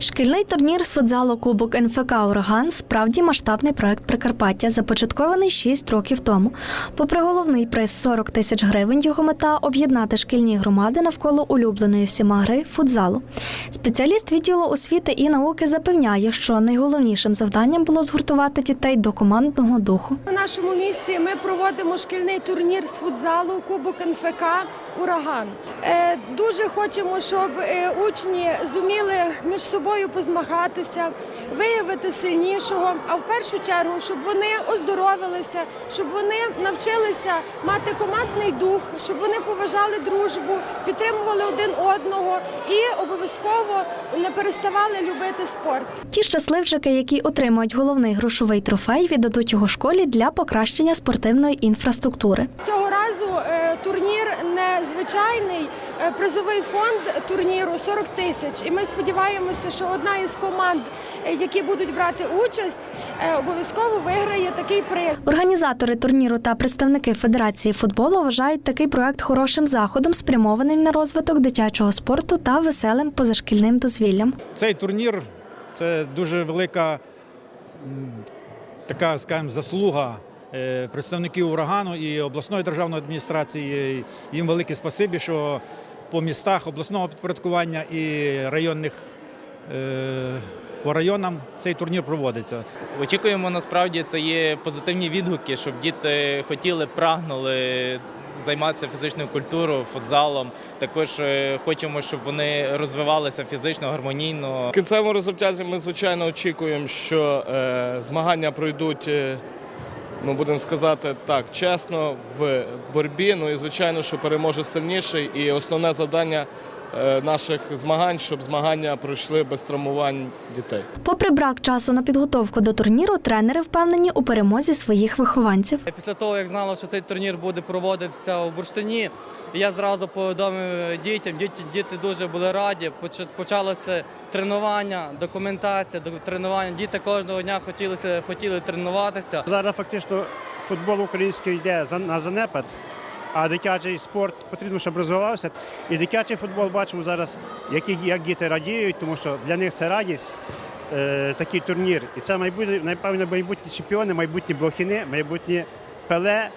Шкільний турнір з футзалу Кубок НФК Ураган справді масштабний проект Прикарпаття, започаткований 6 років тому. Попри головний приз 40 тисяч гривень, його мета об'єднати шкільні громади навколо улюбленої всіма гри футзалу. Спеціаліст відділу освіти і науки запевняє, що найголовнішим завданням було згуртувати дітей до командного духу. У нашому місті ми проводимо шкільний турнір з футзалу Кубок НФК Ураган. Е, Дуже хочемо, щоб е, учні зуміли між собою позмагатися, виявити сильнішого. А в першу чергу, щоб вони оздоровилися, щоб вони навчилися мати командний дух, щоб вони поважали дружбу, підтримували один одного і обов'язково не переставали любити спорт. Ті щасливчики, які отримають головний грошовий трофей, віддадуть його школі для покращення спортивної інфраструктури. Цього разу е, турнір не звичайний. Е, Призовий фонд турніру 40 тисяч. І ми сподіваємося, що одна із команд, е, які будуть брати участь, е, обов'язково виграє такий приз. Організатори турніру та представники Федерації футболу вважають такий проект хорошим заходом, спрямованим на розвиток дитячого спорту та веселим позашкільним дозвіллям. Цей турнір це дуже велика така, скажімо, заслуга е, представників урагану і обласної державної адміністрації. Їм велике спасибі, що по містах обласного підпорядкування і районних по районам цей турнір проводиться. Очікуємо насправді це є позитивні відгуки, щоб діти хотіли, прагнули займатися фізичною культурою, футзалом. Також е, хочемо, щоб вони розвивалися фізично, гармонійно. В кінцевому результаті ми звичайно очікуємо, що е, змагання пройдуть, е, ну будемо сказати так, чесно, в боротьбі. Ну і звичайно, що переможе сильніший. І основне завдання е, наших змагань, щоб змагання пройшли без травмувань дітей. Попри брак часу на підготовку до турніру, тренери впевнені у перемозі своїх вихованців. Після того, як знала, що цей турнір буде проводитися у Бурштині, я зразу повідомив дітям. Діти, діти дуже були раді. Поч- Почалося тренування, документація, до- тренування. Діти кожного дня хотілося, хотіли тренуватися. Зараз фактично футбол український йде за- на занепад, а дитячий спорт потрібно, щоб розвивався. І дитячий футбол бачимо зараз, які, як діти радіють, тому що для них це радість. е, Такий турнір. І це напевно, майбутні чемпіони, майбутні блохіни, майбутні пеле,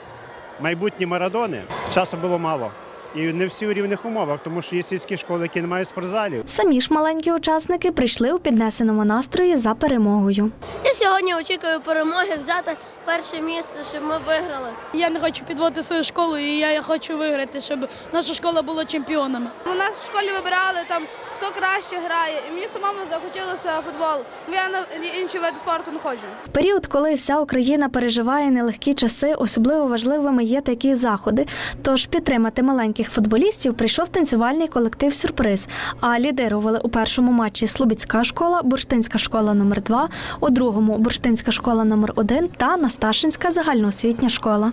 майбутні марадони. Часу було мало. І не всі у рівних умовах, тому що є сільські школи, які не мають спортзалів. Самі ж маленькі учасники прийшли у піднесеному настрої за перемогою. Я сьогодні очікую перемоги, взяти перше місце, щоб ми виграли. Я не хочу підводити свою школу, і я хочу виграти, щоб наша школа була чемпіонами. У нас в школі вибирали там, хто краще грає. І мені самому захотілося футбол. Я на інші види спорту не ходжу. В період, коли вся Україна переживає нелегкі часи, особливо важливими є такі заходи. Тож підтримати маленьких футболістів прийшов танцювальний колектив Сюрприз. А лідирували у першому матчі Слобідська школа, Бурштинська школа номер 2 у другому Бурштинська школа номер 1 та Насташинська загальноосвітня школа.